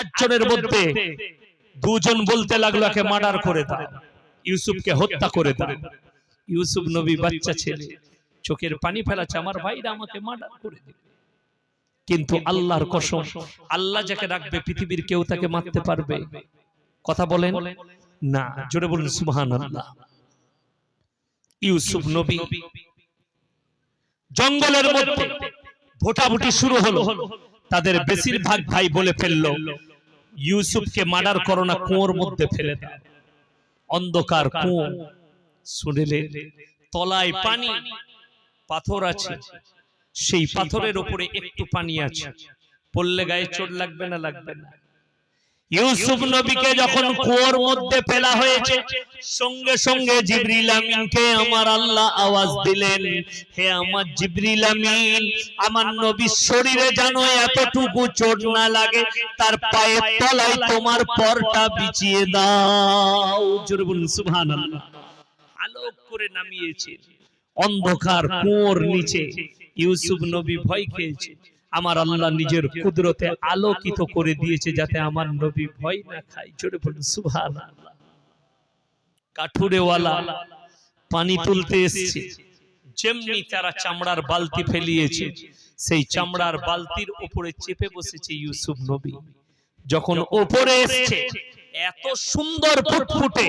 আটজনের মধ্যে দুজন বলতে লাগল একে মার্ডার করে দাও। ইউসুফকে হত্যা করে দাও। ইউসুফ নবী বাচ্চা ছেলে। চোখের পানি ফেলাচ্ছে আমার ভাইরা আমাকে মার্ডার করে দিবে। কিন্তু আল্লাহর কসম আল্লাহ যাকে রাখবে পৃথিবীর কেউ তাকে মারতে পারবে। কথা বলেন? না জোরে বলুন সুবহান আল্লাহ ইউসুফ নবী জঙ্গলের মধ্যে ভোটাভুটি শুরু হলো। তাদের বেশিরভাগ ভাই বলে ফেলল। ইউসুফকে মার্ডার করো না কুয়োর মধ্যে ফেলে দাও। অন্ধকার কুঁয়ো। শুনেলে তলায় পানি, পাথর আছে। সেই পাথরের উপরে একটু পানি আছে। পড়লে গায়ে চোট লাগবে না লাগবে না। ইউসুফ নবীকে যখন কুয়োর মধ্যে ফেলা হয়েছে সঙ্গে সঙ্গে জিবরিল আমিনকে আমার আল্লাহ আওয়াজ দিলেন। হে আমার জিবরিল আমিন আমার নবীর শরীরে জানো এতটুকু চোট না লাগে তার পায়ের তলায় তোমার পরটা বিছিয়ে দাও। জোরে বলুন সুবহানাল্লাহ। আলোক করে নামিয়েছে অন্ধকার কুয়োর নিচে ইউসুফ নবী ভয় খেয়েছে আমার আল্লাহ নিজের কুদরতে আলোকিত করে দিয়েছে যাতে আমার নবী ভয় না খায়। জোরে বলুন সুবহানাল্লাহ। কাঠুরেওয়ালা পানি তুলতে এসছে। যেমনি তারা চামড়ার বালতি ফেলিয়েছে সেই চামড়ার বালতির উপরে চেপে বসেছে ইউসুফ নবী। যখন ওপরে এসছে এত সুন্দর ফুটফুটে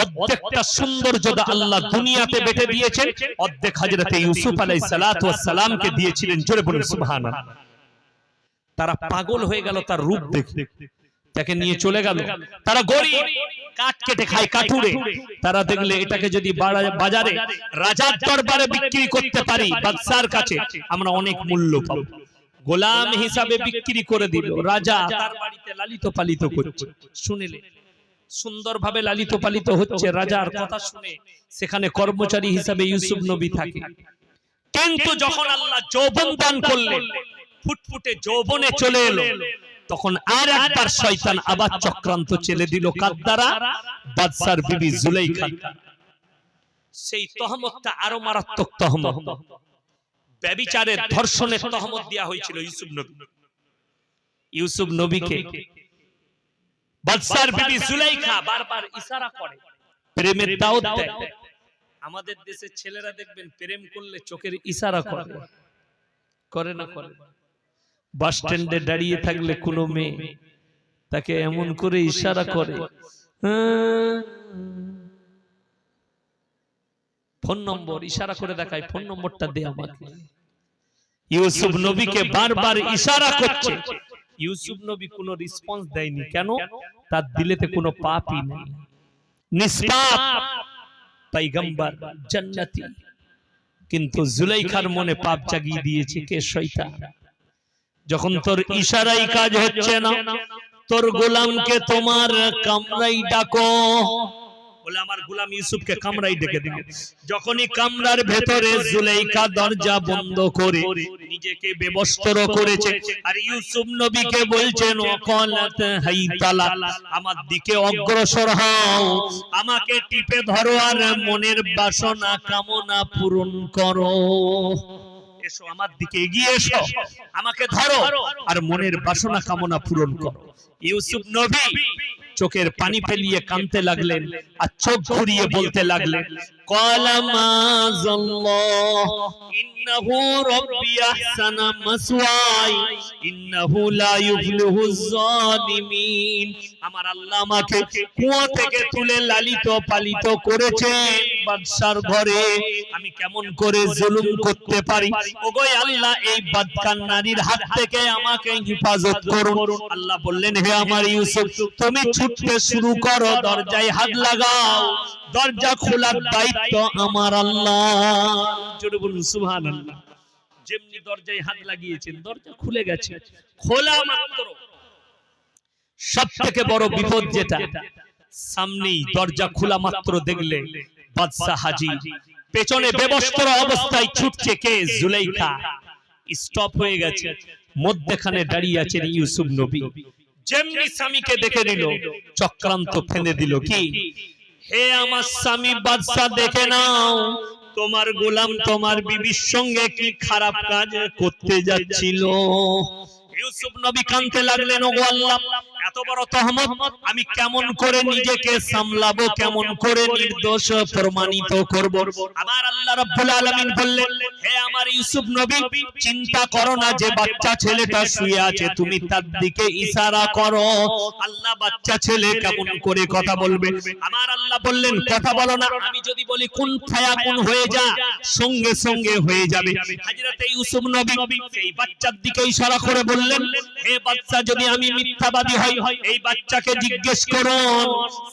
অর্ধেকটা সৌন্দর্যতা আল্লাহ দুনিয়াতে বেটে দিয়েছেন। অর্ধেক হাজরতে ইউসুফ আলাইহিস সালাতু সালামকে দিয়েছিলেন। জোরে বলুন, সুবহানাল্লাহ। তারা পাগল হয়ে গেল তার রূপ দেখে তাকে নিয়ে চলে গেল। তারা গরিব কাঠ কেটে খায়, কাঠুরে। তারা দেখলে এটাকে যদি বাজারে, রাজার দরবারে বিক্রি করতে পারি, বাদশার কাছে, আমরা অনেক মূল্য পাবো। গোলাম হিসাবে বিক্রি করে দিল। রাজা তার বাড়িতে লালিত পালিত করছে। শুনিলে সুন্দরভাবে লালিত পালিত হচ্ছে রাজার কথা শুনে সেখানে কর্মচারী হিসাবে ইউসুফ নবী থাকে। কিন্তু যখন আল্লাহ যৌবন দান করলেন, ফুটফুটে যৌবনে চলে এলো, তখন আর একবার শয়তান আবার চক্রান্ত চেলে দিল কার দ্বারা? বাদশার বিবি জুলাইখা সেই তহমতটা আরও মারাত্মক তহমত। ব্যবিচারের ধর্ষণের তহমত দেওয়া হয়েছিল ইউসুফ নবী। ইউসুফ নবীকে বাদশার বিবি জুলাইখা বারবার ইশারা করে। প্রেমের দাওয়াত দেয়। আমাদের দেশের ছেলেরা দেখবেন প্রেম করলে চোখের ইশারা করে। করে। না করে? বাস স্ট্যান্ডে দাঁড়িয়ে থাকলে কোনো মেয়ে তাকে এমন করে ইশারা করে। ফোন নম্বর ইশারা করে দেখায় ফোন নম্বরটা দে আমাকে। ইউসুফ নবীকে বারবার ইশারা করছে। ইউসুফ নবী কোনো রেসপন্স দেয়নি। কেন? তার দিলেতে কোনো পাপই নেই। নিষ্পাপ! পয়গম্বর জান্নাতি। কিন্তু জুলাইখার মনে পাপ জাগিয়ে দিয়েছে কে? শয়তান। যখন তোর ইশারাই কাজ হচ্ছে না তোর গোলামকে তোমার কামরাই ডাকো। বলে আমার গোলাম ইউসুফকে কামরাই ডেকে দিল যখনই কামরার ভেতরে জুলাইকা দরজা বন্ধ করে নিজেকে বেবস্ত্র করেছে। আর ইউসুফ নবীকে বলছেন অকলাত হাইতালা আমার দিকে অগ্রসর হও। আমাকে টিপে ধরো আর মনের বাসনা কামনা পূরণ করো। এসো আমার দিকে এগিয়ে এসো। আমাকে ধরো। আর মনের বাসনা কামনা পূরণ করো। ইউসুফ নবী চোখের পানি ফেলিয়ে কাঁদতে লাগলেন আর চোখ ঘুরিয়ে বলতে লাগলেন আমার আল্লাহ আমাকে কুয়া থেকে তুলে লালিত পালিত করেছে বাদশার ঘরে। আমি কেমন করে জুলুম করতে পারি? আল্লাহ, এই বাদকান নারীর হাত থেকে আমাকে হেফাজত করুন। আল্লাহ বললেন, হে আমার ইউসুফ, তুমি ছুটতে শুরু করো, দরজায় হাত লাগাও। দরজা খোলার আমার আল্লাহ। জোরে বলুন সুবহানাল্লাহ। যেমনি দরজায় হাত লাগিয়েছেন দরজা খুলে গেছে। খোলা মাত্র। সব থেকে বড় বিপদ যেটা সামনেই দরজা খোলা মাত্র দেখলে বাদশাহ হাজি। পেছনে বেবস্ত্র অবস্থায় ছুটছে কে? জুলাইখা। স্টপ হয়ে গেছে। মধ্যখানে দাঁড়িয়ে আছেন ইউসুফ নবী। যেমনি স্বামীকে দেখে নিল চক্রান্ত ফেলে দিল কি? হে আমার স্বামী, বাদশাহ দেখে নাও, তোমার গোলাম তোমার বিবির সঙ্গে কি খারাপ কাজ করতে যাচ্ছিল। ইউসুফ নবী কানতে লাগলেন, ওগো আল্লাহ বড় তহমত, আমি কেমন করে নিজেকে সামলাবো, কেমন করে নির্দোষ প্রমাণিত করব? আমার আল্লাহ রাব্বুল আলামিন বললেন, হে আমার ইউসুফ নবী, চিন্তা করো না যে বাচ্চা ছেলেটা শুয়ে আছে, তুমি তার দিকে ইশারা করো। আল্লাহ বাচ্চা ছেলে কেমন করে কথা বলবে? আমার আল্লাহ বললেন, কথা বলো না, আমি যদি বলি, কোন ফায়া কোন হয়ে যা, সঙ্গে সঙ্গে হয়ে যাবে। হাজরাতে ইউসুফ নবী সেই বাচ্চার দিকে ইশারা করে বললেন, হে বাচ্চা, যদি আমি মিথ্যাবাদী হই এই বাচ্চাকে জিজ্ঞেস করুন।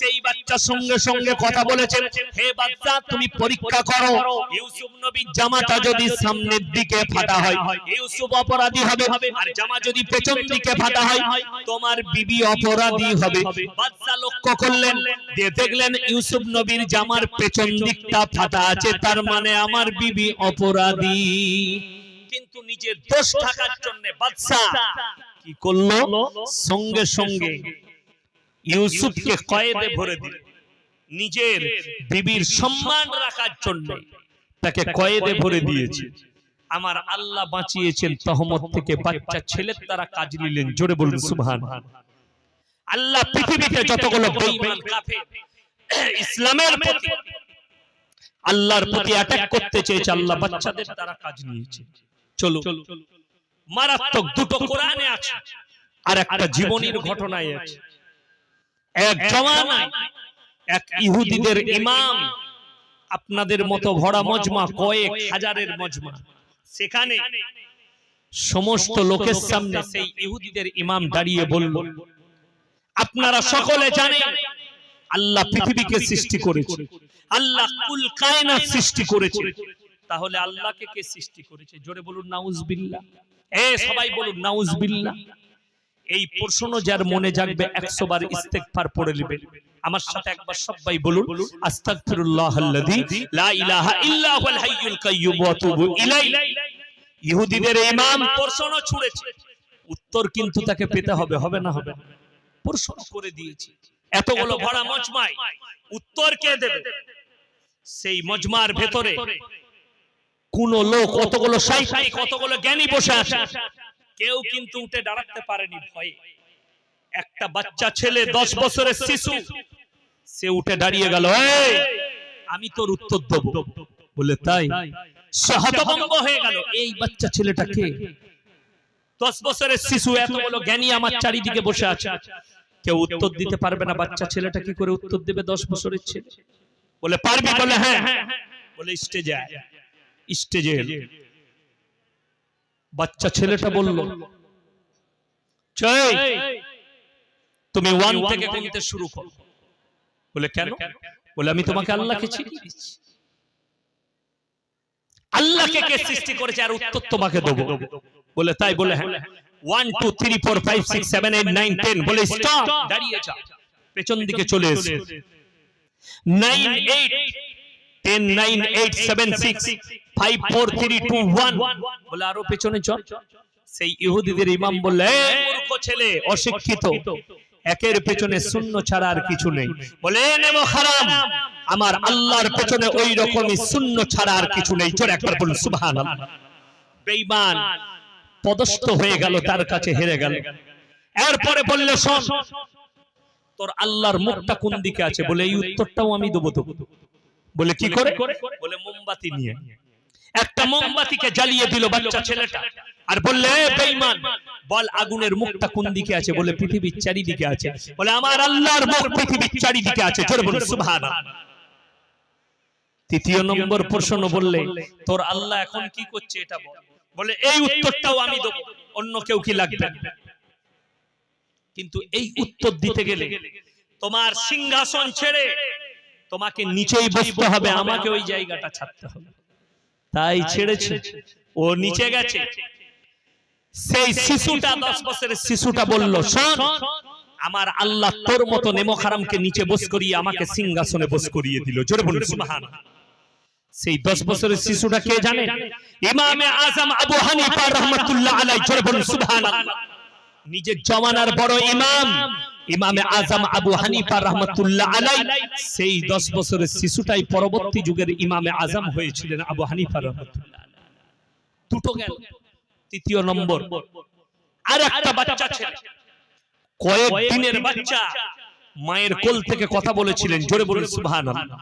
সেই বাচ্চা সঙ্গে সঙ্গে কথা বলেছেন হে বাচ্চা তুমি পরীক্ষা করো। ইউসুফ নবীর জামাটা যদি সামনের দিকে ফাটা হয় ইউসুফ অপরাধী হবে। আর জামা যদি পেছন দিকে ফাটা হয় তোমার বিবি অপরাধী হবে। বাচ্চা লক্ষ্য করলেন দিয়ে দেখলেন ইউসুফ নবীর জামার পেছন দিকটা ফাটা আছে তার মানে আমার বিবি অপরাধী। কিন্তু নিজের দোষ থাকার জন্য বাদশা কি করল? সঙ্গে সঙ্গে ইউসুফকে কয়েদে ভরে দিল। নিজের বিবির সম্মান রাখার জন্য তাকে কয়েদে ভরে দিয়েছে। আমার আল্লাহ বাঁচিয়েছেন তহমত থেকে বাচ্চা ছেলের তারা কাজ নিলেন। জোরে বলুন সুবহান। আল্লাহ পৃথিবীতে যতগুলো বেঈমান কাফের ইসলামের প্রতি আল্লাহর প্রতি অ্যাটাক করতে চেয়েছে আল্লাহ বাচ্চাদের তারা কাজ নিয়েছে। চলো। মারাত্মক দুটো কোরআনে আছে। আর একটা জীবনীর ঘটনায় আছে। এক জমানায় এক ইহুদিদের ইমাম। আপনাদের মতো ভরা মজমা কয়েক হাজারের মজমা। সেখানে সমস্ত লোকের সামনে সেই ইহুদিদের ইমাম দাঁড়িয়ে বলল আপনারা সকলে জানেন আল্লাহ পৃথিবীকে সৃষ্টি করেছে। আল্লাহ কুল কায়নাত সৃষ্টি করেছে। তাহলে আল্লাহকে কে সৃষ্টি করেছে? জোরে বলুন নাউজবিল্লাহ। সবাই বলুন, নাউজবিল্লাহ। এই প্রশ্ন যার মনে জাগবে 100 বার ইস্তেগফার পড়ে নেবেন আমার সাথে একবার সবাই বলুন ইহুদিদের ইমাম প্রশ্ন ছুড়েছে। উত্তর কিন্তু তাকে পেতে হবে হবে না হবে? প্রশ্ন করে দিয়েছে। এতগুলো ভরা মজমায় উত্তর কে দেবে? সেই মজমার ভেতরে কোন লোক কতগুলো সাইকাই কতগুলো জ্ঞানী বসে আছে। কেউ কিন্তু উঠে দাঁড়াতে পারেনি ভয়ে। একটা বাচ্চা ছেলে দশ বছরের শিশু সে উঠে দাঁড়িয়ে গেল আমি তোর উত্তর দেবো। বলে তাই? হতভম্ব হয়ে গেল। এই বাচ্চা ছেলেটা কে? দশ বছরের শিশু এতগুলো জ্ঞানী আমার চারিদিকে বসে আছে। কেউ উত্তর দিতে পারবে না বাচ্চা ছেলেটা কি করে উত্তর দেবে? দশ বছরের ছেলে। বলে পারবি বলে হ্যাঁ। বলে স্টেজে আয়। স্টেজে বাচ্চা ছেলেটা বলল তুমি ওয়ান থেকে গুনতে শুরু করো। বলে কেন? বলে আমি তোমাকে আল্লাহকে চিনি। আল্লাহকে কে সৃষ্টি করেছে আর উত্তর তোমাকে দেবো? বলে তাই বলে হ্যাঁ। One two three four five six seven eight nine ten বলে স্টপ দাঁড়িয়ে যাও পেছন দিকে চলে এসে। Nine eight ten nine eight seven six five four three two one বলে আরও পেছনে চল। সেই ইহুদিদের ইমাম বললে মূর্খ ছেলে অশিক্ষিত। একের পেছনে শূন্য ছাড়া আর কিছু নেই। বলে "এ হারাম। আমার আল্লাহর পেছনে ওই রকমই শূন্য ছাড়া আর কিছু নেই। একবার বলুন বেঈমান পদস্থ হয়ে গেল তার কাছে হেরে গেল। এরপরে বললে শোন তোর আল্লাহর মুখটা কোন দিকে আছে? বলে এই উত্তরটাও আমি দেবো তো বলে কি করে? বলে মোমবাতি নিয়ে। একটা মোমবাতিকে জ্বালিয়ে দিল বাচ্চা ছেলেটা। আর বললে, "এ বেঈমান, বল আগুনের মুখটা কোন দিকে আছে? বলে, পৃথিবীর চারিদিকে আছে। বলে, আমার আল্লাহর মুখ পৃথিবীর চারিদিকে আছে। জোরে বলুন, সুবহানাল্লাহ। তৃতীয় নম্বর প্রশ্ন বললে, তোর আল্লাহ এখন কি করছে এটা বল? বলে, এই উত্তরটাও আমি দেবো, অন্য কেউ কি লাগবে? কিন্তু এই উত্তর দিতে গেলে, তোমার সিংহাসন ছেড়ে তোমাকে নিচেই বসতে হবে, আমাকে ওই জায়গাটা ছাড়তে হবে। তাই ছেড়েছে। ও নিচে গেছে। সেই শিশুটা দশ বছরের শিশুটা বলল শোন আমার আল্লাহ তোর মতো নেমো খারামকে নিচে বস করিয়ে আমাকে সিংহাসনে বস করিয়ে দিল। জোরে বলুন সুমাহান সেই দশ বছরের শিশুটা কে জানে? ইমামে আজম আবু হানিফা রহমতুল্লাহ আলাই জোরে বলুন সুবহানাল্লাহ। নিজের জমানার বড় ইমাম, ইমামে আজম আবু হানিফা রহমতুল্লাহ আলাই, সেই দশ বছরের শিশুটাই পরবর্তী যুগের ইমামে আজম হয়েছিলেন আবু হানিফা রহমতুল্লাহ দুটো গেল তৃতীয় নম্বর আর একটা বাচ্চা ছেলে। কয়েক দিনের বাচ্চা মায়ের কোল থেকে কথা বলেছিলেন, জোরে বলুন, সুবহানাল্লাহ।